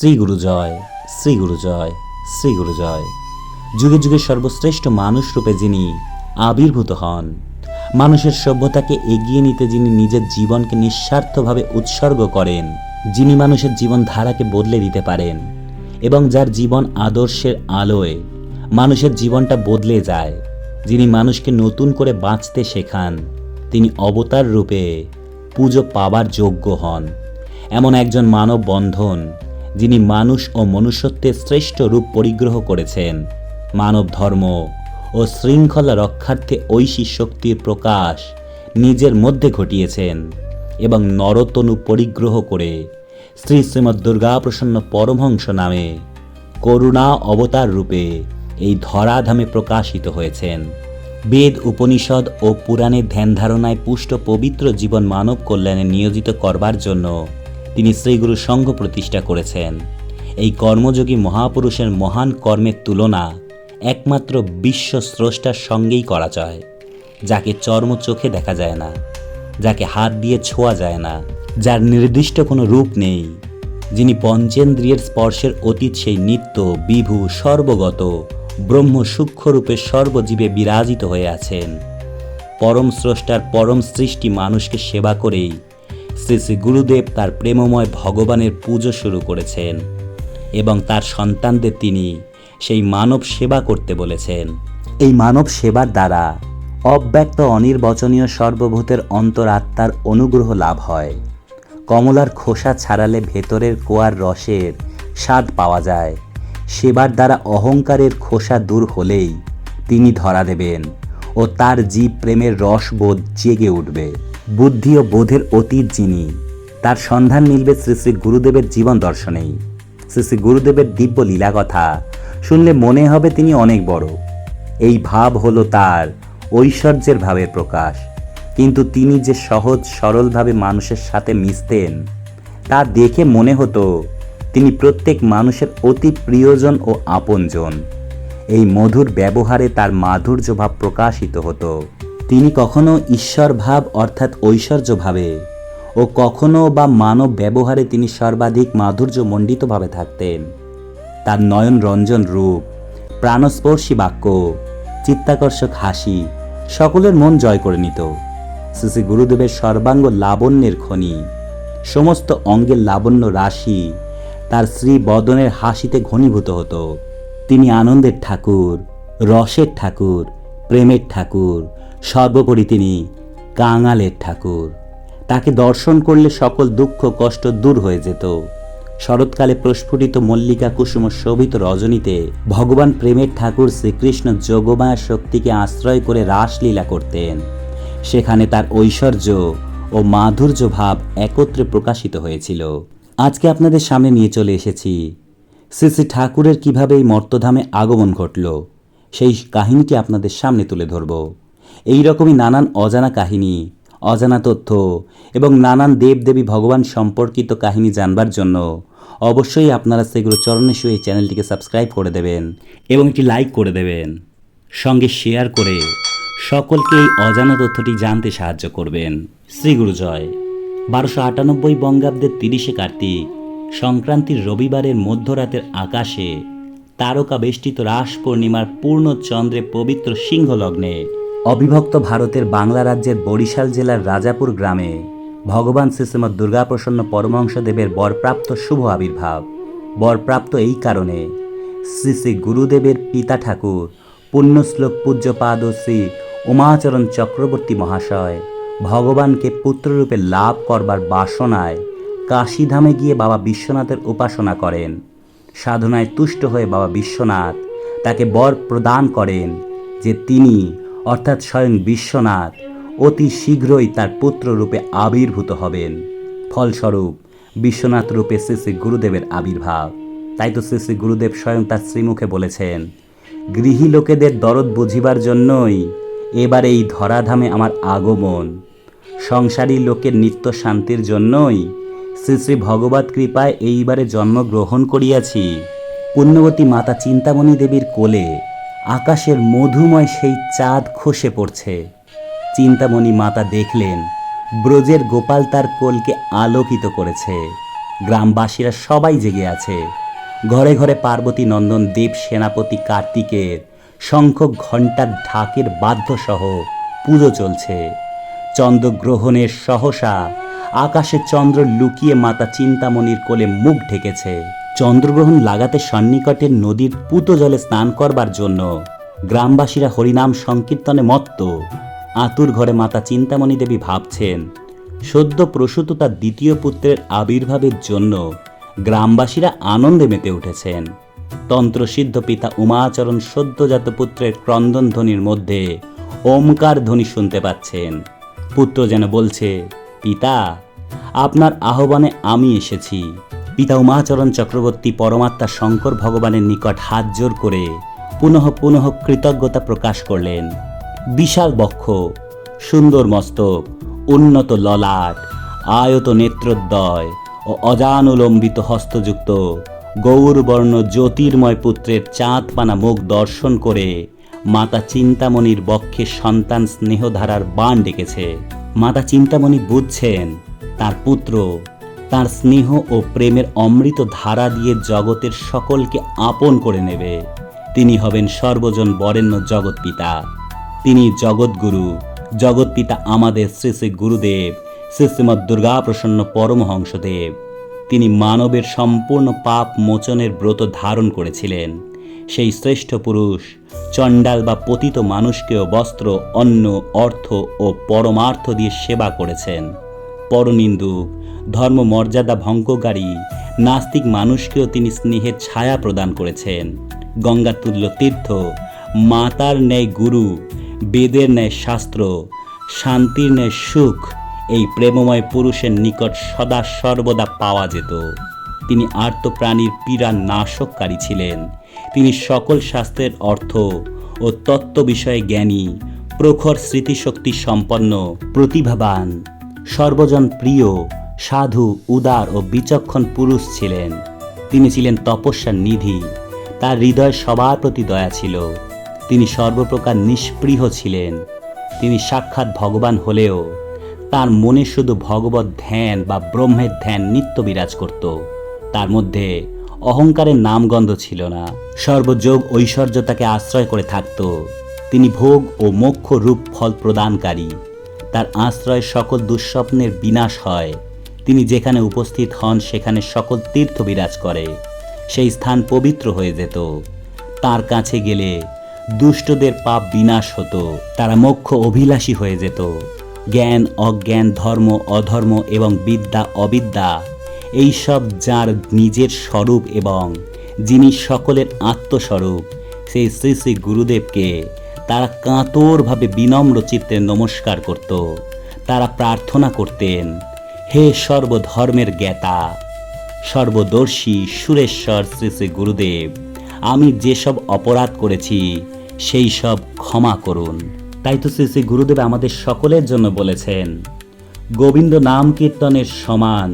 শ্রী গুরু জয়, শ্রী গুরু জয়, শ্রী গুরু জয়। যুগে যুগে সর্বশ্রেষ্ঠ মানুষ রূপে যিনি আবির্ভূত হন, মানুষের সভ্যতাকে এগিয়ে নিতে যিনি নিজের জীবনকে নিঃস্বার্থভাবে উৎসর্গ করেন, যিনি মানুষের জীবন ধারাকে বদলে দিতে পারেন, এবং যার জীবন আদর্শের আলোয় মানুষের জীবনটা বদলে যায়, যিনি মানুষকে নতুন করে বাঁচতে শেখান, তিনি অবতার রূপে পুজো পাবার যোগ্য হন। এমন একজন মানব বন্ধন যিনি মানুষ ও মনুষ্যত্বের শ্রেষ্ঠ রূপ পরিগ্রহ করেছেন। মানব ধর্ম ও শৃঙ্খলা রক্ষার্থে ঐশী শক্তির প্রকাশ নিজের মধ্যে ঘটিয়েছেন এবং নরতনু পরিগ্রহ করে শ্রী শ্রীমৎ দুর্গাপ্রসন্ন পরমহংস নামে করুণা অবতার রূপে এই ধরাধামে প্রকাশিত হয়েছেন। বেদ, উপনিষদ ও পুরাণের ধ্যান ধারণায় পুষ্ট পবিত্র জীবন মানব কল্যাণে নিয়োজিত করবার জন্য তিনি শ্রীগুরু সংঘ প্রতিষ্ঠা করেছেন। এই কর্মযোগী মহাপুরুষের মহান কর্মের তুলনা একমাত্র বিশ্ব স্রষ্টার সঙ্গেই করা যায়, যাকে চর্ম চোখে দেখা যায় না, যাকে হাত দিয়ে ছোঁয়া যায় না, যার নির্দিষ্ট কোনো রূপ নেই, যিনি পঞ্চেন্দ্রিয়ের স্পর্শের অতীত সেই নিত্য, বিভু, সর্বগত, ব্রহ্ম সূক্ষ্মরূপে সর্বজীবে বিরাজিত হয়ে আছেন। পরম স্রষ্টার পরম সৃষ্টি মানুষকে সেবা করেই শ্রী শ্রী গুরুদেব তার প্রেমময় ভগবানের পুজো শুরু করেছেন এবং তার সন্তানদের তিনি সেই মানব সেবা করতে বলেছেন। এই মানব সেবার দ্বারা অব্যক্ত অনির্বচনীয় সর্বভূতের অন্তরাত্মার অনুগ্রহ লাভ হয়। কমলার খোসা ছাড়ালে ভেতরের কোয়ার রসের স্বাদ পাওয়া যায়। সেবার দ্বারা অহংকারের খোসা দূর হলেই তিনি ধরা দেবেন ও তার জীব প্রেমের রসবোধ জেগে উঠবে। বুদ্ধি ও বোধের অতীত যিনি, তার সন্ধান মিলবে শ্রী শ্রী গুরুদেবের জীবন দর্শনেই। শ্রী শ্রী গুরুদেবের দিব্য লীলা কথা শুনলে মনে হবে তিনি অনেক বড়। এই ভাব হলো তার ঐশ্বর্যের ভাবের প্রকাশ। কিন্তু তিনি যে সহজ সরলভাবে মানুষের সাথে মিশতেন, তা দেখে মনে হতো তিনি প্রত্যেক মানুষের অতি প্রিয়জন ও আপনজন। এই মধুর ব্যবহারে তার মাধুর্য ভাব প্রকাশিত হতো। তিনি কখনো ঈশ্বর ভাব অর্থাৎ ঐশ্বর্য ভাবে ও কখনো বা মানব ব্যবহারে তিনি সর্বাধিক মাধুর্য মণ্ডিতভাবে থাকতেন। তার নয়ন রঞ্জন রূপ, প্রাণস্পর্শী বাক্য, চিত্তাকর্ষক হাসি সকলের মন জয় করে নিত। শ্রী গুরুদেবের সর্বাঙ্গ লাবণ্যের খনি, সমস্ত অঙ্গের লাবণ্য রাশি তার শ্রী বদনের হাসিতে ঘনীভূত হতো। তিনি আনন্দের ঠাকুর, রসের ঠাকুর, প্রেমের ঠাকুর সর্বোপরি তিনি কাঙালের ঠাকুর। তাকে দর্শন করলে সকল দুঃখ, কষ্ট দূর হয়ে যেত। শরৎকালে প্রস্ফুটিত মল্লিকা কুসুম শোভিত রজনীতে ভগবান প্রেমের ঠাকুর শ্রীকৃষ্ণ যোগমায়া শক্তিকে আশ্রয় করে রাসলীলা করতেন। সেখানে তার ঐশ্বর্য ও মাধুর্য ভাব একত্রে প্রকাশিত হয়েছিল। আজকে আপনাদের সামনে নিয়ে চলে এসেছি। শ্রী শ্রী ঠাকুরের কীভাবে এই মর্তধামে আগমন ঘটল, সেই কাহিনীটি আপনাদের সামনে তুলে ধরব। এই রকমই নানান অজানা কাহিনী, অজানা তথ্য এবং নানান দেবদেবী ভগবান সম্পর্কিত কাহিনী জানবার জন্য অবশ্যই আপনারা সেগুলো চরণে শুয়ে এই চ্যানেলটিকে সাবস্ক্রাইব করে দেবেন এবং একটি লাইক করে দেবেন। সঙ্গে শেয়ার করে সকলকে এই অজানা তথ্যটি জানতে সাহায্য করবেন। শ্রী গুরু জয়। বারোশো আটানব্বই বঙ্গাব্দের তিরিশে কার্তিক সংক্রান্তির রবিবারের মধ্যরাতের আকাশে তারকা বেষ্টিত রাস পূর্ণিমার পূর্ণ চন্দ্রে পবিত্র সিংহলগ্নে অবিভক্ত ভারতের বাংলা রাজ্যের বরিশাল জেলার রাজাপুর গ্রামে ভগবান শ্রীশ্রীমৎ দুর্গাপ্রসন্ন পরমহংসদেবের বরপ্রাপ্ত শুভ আবির্ভাব। বরপ্রাপ্ত এই কারণে শ্রী শ্রী গুরুদেবের পিতা ঠাকুর পুণ্যশ্লোক পূজ্যপাদ শ্রী উমাচরণ চক্রবর্তী মহাশয় ভগবানকে পুত্ররূপে লাভ করবার বাসনায় কাশীধামে গিয়ে বাবা বিশ্বনাথের উপাসনা করেন। সাধনায় তুষ্ট হয়ে বাবা বিশ্বনাথ তাকে বর প্রদান করেন যে তিনি অর্থাৎ স্বয়ং বিশ্বনাথ, অতি শীঘ্রই তার পুত্র রূপে আবির্ভূত হবেন। ফলস্বরূপ, বিশ্বনাথ রূপে শ্রী শ্রী গুরুদেবের আবির্ভাব। তাই তো শ্রী শ্রী গুরুদেব স্বয়ং তার শ্রীমুখে বলেছেন, গৃহী লোকেদের দরদ বুঝিবার জন্যই এবার এই ধরাধামে আমার আগমন। সংসারী লোকের নিত্য শান্তির জন্যই শ্রী শ্রী ভগবত কৃপায় এইবারে জন্মগ্রহণ করিয়াছি। পুণ্যবতী মাতা চিন্তামণি দেবীর কোলে আকাশের মধুময় সেই চাঁদ খসে পড়ছে। চিন্তামণি মাতা দেখলেন, ব্রজের গোপাল তার কোলকে আলোকিত করেছে। গ্রামবাসীরা সবাই জেগে আছে। ঘরে ঘরে পার্বতী নন্দন, দেব সেনাপতি, কার্তিকের শঙ্খ ঘণ্টার ঢাকের বাদ্যসহ পুজো চলছে। চন্দ্রগ্রহণের সহসা আকাশে চন্দ্র লুকিয়ে মাতা চিন্তামণির কোলে মুখ ঢেকেছে। চন্দ্রগ্রহণ লাগাতে সন্নিকটের নদীর পুত জলে স্নান করবার জন্য গ্রামবাসীরা হরিনাম সংকীর্তনে মত্ত। আতুর ঘরে মাতা চিন্তামণি দেবী ভাবছেন, সদ্য প্রসূত তার দ্বিতীয় পুত্রের আবির্ভাবের জন্য গ্রামবাসীরা আনন্দে মেতে উঠেছেন। তন্ত্রসিদ্ধ পিতা উমাচরণ সদ্যজাত পুত্রের ক্রন্দন ধ্বনির মধ্যে ওমকার ধ্বনি শুনতে পাচ্ছেন। পুত্র যেন বলছে, পিতা, আপনার আহ্বানে আমি এসেছি। পিতা উমাচরণ চক্রবর্তী পরমাত্মা শঙ্কর ভগবানের নিকট হাত জোর করে পুনঃ পুনঃ কৃতজ্ঞতা প্রকাশ করলেন। বিশাল বক্ষ, সুন্দর মস্তক, উন্নত ললাট, আয়ত নেত্রোদ্দয় ও অজানুলম্বিত হস্তযুক্ত গৌরবর্ণ জ্যোতির্ময় পুত্রের চাঁদপানা মুখ দর্শন করে মাতা চিন্তামণির বক্ষে সন্তান স্নেহধারার বান ডেকেছে। মাতা চিন্তামণি বুঝছেন, তার পুত্র তার স্নেহ ও প্রেমের অমৃত ধারা দিয়ে জগতের সকলকে আপন করে নেবে। তিনি হবেন সর্বজন বরেণ্য জগৎ পিতা। তিনি জগৎগুরু। জগৎপিতা আমাদের শ্রী শ্রী গুরুদেব, শ্রী শ্রীমৎ দুর্গা প্রসন্ন পরমহংসদেব। তিনি মানবের সম্পূর্ণ পাপ মোচনের ব্রত ধারণ করেছিলেন। সেই শ্রেষ্ঠ পুরুষ, চণ্ডাল বা পতিত মানুষকেও বস্ত্র, অন্ন, অর্থ ও পরমার্থ দিয়ে সেবা করেছেন। পরনিন্দুক। ধর্ম মর্যাদা ভঙ্গকারী, নাস্তিক মানুষকেও তিনি স্নেহের ছায়া প্রদান করেছেন। গঙ্গাতুল্য তীর্থ, মাতার ন্যায় গুরু, বেদের ন্যায় শাস্ত্র, শান্তির ন্যায় সুখ, এই প্রেমময় পুরুষের নিকট সদা সর্বদা পাওয়া যেত। তিনি আর্তপ্রাণীর পীড়া নাশককারী ছিলেন। তিনি সকল শাস্ত্রের অর্থ ও তত্ত্ব বিষয়ে জ্ঞানী, প্রখর স্মৃতিশক্তি সম্পন্ন, প্রতিভাবান। সর্বজন প্রিয়, সাধু, উদার ও বিচক্ষণ পুরুষ ছিলেন। তিনি ছিলেন তপস্যার নিধি। তার হৃদয় সবার প্রতি দয়া ছিল। তিনি সর্বপ্রকার নিষ্পৃহ ছিলেন। তিনি সাক্ষাৎ ভগবান হলেও তার মনে শুধু ভগবত ধ্যান বা ব্রহ্মের ধ্যান নিত্য বিরাজ করত। তার মধ্যে অহংকারের নামগন্ধ ছিল না। সর্বযোগ ঐশ্বর্য তাকে আশ্রয় করে থাকত। তিনি ভোগ ও মোক্ষ রূপ ফল প্রদানকারী। তার আশ্রয় সকল দুঃস্বপ্নের বিনাশ হয়। তিনি যেখানে উপস্থিত হন, সেখানে সকল তীর্থ বিরাজ করে। সেই স্থান পবিত্র হয়ে যেত। তার কাছে গেলে দুষ্টদের পাপ বিনাশ হতো। তারা মোক্ষ অভিলাষী হয়ে যেত। জ্ঞান, অজ্ঞান, ধর্ম, অধর্ম এবং বিদ্যা, অবিদ্যা এইসব যার নিজের স্বরূপ এবং যিনি সকলের আত্মস্বরূপ, সেই শ্রী শ্রী গুরুদেবকে তারা কাতরভাবে বিনম্র চিত্তে নমস্কার করত। তারা প্রার্থনা করতেন, হে সর্বধর্মের জ্ঞাতা, সর্বদর্শী সুরেশ্বর শ্রী শ্রী গুরুদেব, আমি যেসব অপরাধ করেছি, সেই সব ক্ষমা করুন তাই তো শ্রী শ্রী গুরুদেব আমাদের সকলের জন্য বলেছেন, গোবিন্দ নাম কীর্তনের সমান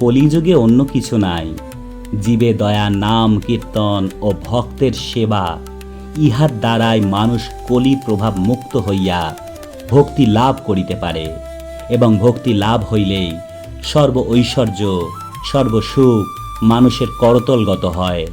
কলিযুগে অন্য কিছু নাই। জীবে দয়া, নাম, কীর্তন ও ভক্তের সেবা ইহার দ্বারাই মানুষ কলি প্রভাব মুক্ত হইয়া ভক্তি লাভ করিতে পারে এবং ভক্তি লাভ হইলেই সর্ব ঐশ্বর্য সর্বসুখ মানুষের করতলগত হয়।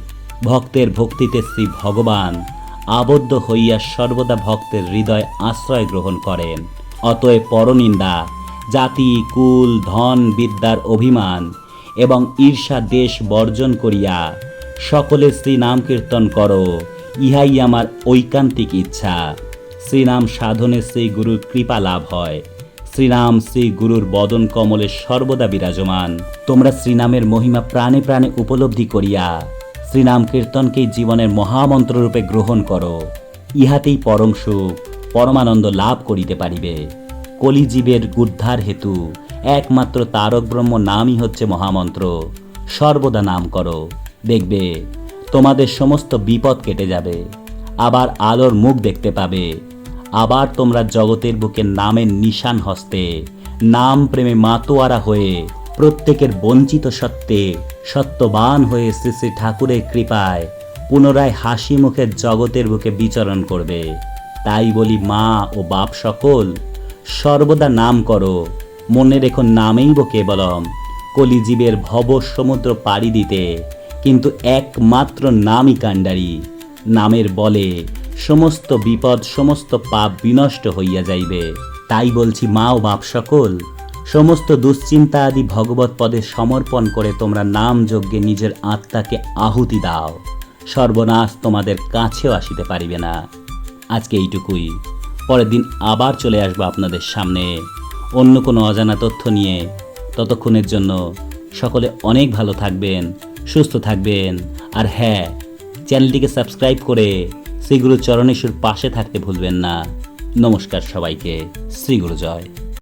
ভক্তের ভক্তিতে শ্রী ভগবান আবদ্ধ হইয়া সর্বদা ভক্তের হৃদয় আশ্রয় গ্রহণ করেন। অতএব পরনিন্দা, জাতি, কুল, ধন, বিদ্যার অভিমান এবং ঈর্ষা দেশ বর্জন করিয়া সকলে শ্রীনাম কীর্তন করো। ইহাই আমার ঐকান্তিক ইচ্ছা। শ্রীরাম সাধনে শ্রী গুরুর কৃপা লাভ হয়। শ্রীরাম শ্রী গুরুর বদন কমলে সর্বদা বিরাজমান। তোমরা শ্রীনামের মহিমা প্রাণে প্রাণে উপলব্ধি করিয়া শ্রীনাম কীর্তনকেই জীবনের মহামন্ত্র রূপে গ্রহণ করো। ইহাতেই পরম সুখ, পরমানন্দ লাভ করিতে পারিবে। কলিজীবের উদ্ধার হেতু একমাত্র তারক ব্রহ্ম নামই হচ্ছে মহামন্ত্র। সর্বদা নাম করো। দেখবে তোমাদের সমস্ত বিপদ কেটে যাবে। আবার আলোর মুখ দেখতে পাবে। আবার তোমরা জগতের বুকে নামের নিশান হস্তে, নাম প্রেমে মাতোয়ারা হয়ে, প্রত্যেকের বঞ্চিত সত্ত্বে সত্যবান হয়ে শ্রী শ্রী ঠাকুরের কৃপায় পুনরায় হাসি মুখে জগতের বুকে বিচরণ করবে। তাই বলি মা ও বাপ সকল, সর্বদা নাম করো, মনে রেখো নামেই বো কেবলম, কলিজীবের ভব সমুদ্র পাড়ি দিতে কিন্তু একমাত্র নামই কাণ্ডারি। নামের বলে সমস্ত বিপদ, সমস্ত পাপ বিনষ্ট হইয়া যাইবে। তাই বলছি মা ও বাপ সকল, সমস্ত দুশ্চিন্তা আদি ভগবত পদে সমর্পণ করে তোমরা নাম যজ্ঞে নিজের আত্মাকে আহুতি দাও। সর্বনাশ তোমাদের কাছেও আসিতে পারিবে না। আজকে এইটুকুই। পরের দিন আবার চলে আসব আপনাদের সামনে। অন্য কোনো অজানা তথ্য নিয়ে। ততক্ষণের জন্য সকলে অনেক ভালো থাকবেন। সুস্থ থাকবেন। আর হ্যাঁ চ্যানেলটিকে সাবস্ক্রাইব করে শ্রীগুরু চরণেশ্বর পাশে থাকতে ভুলবেন না। নমস্কার সবাইকে, শ্রীগুরু জয়।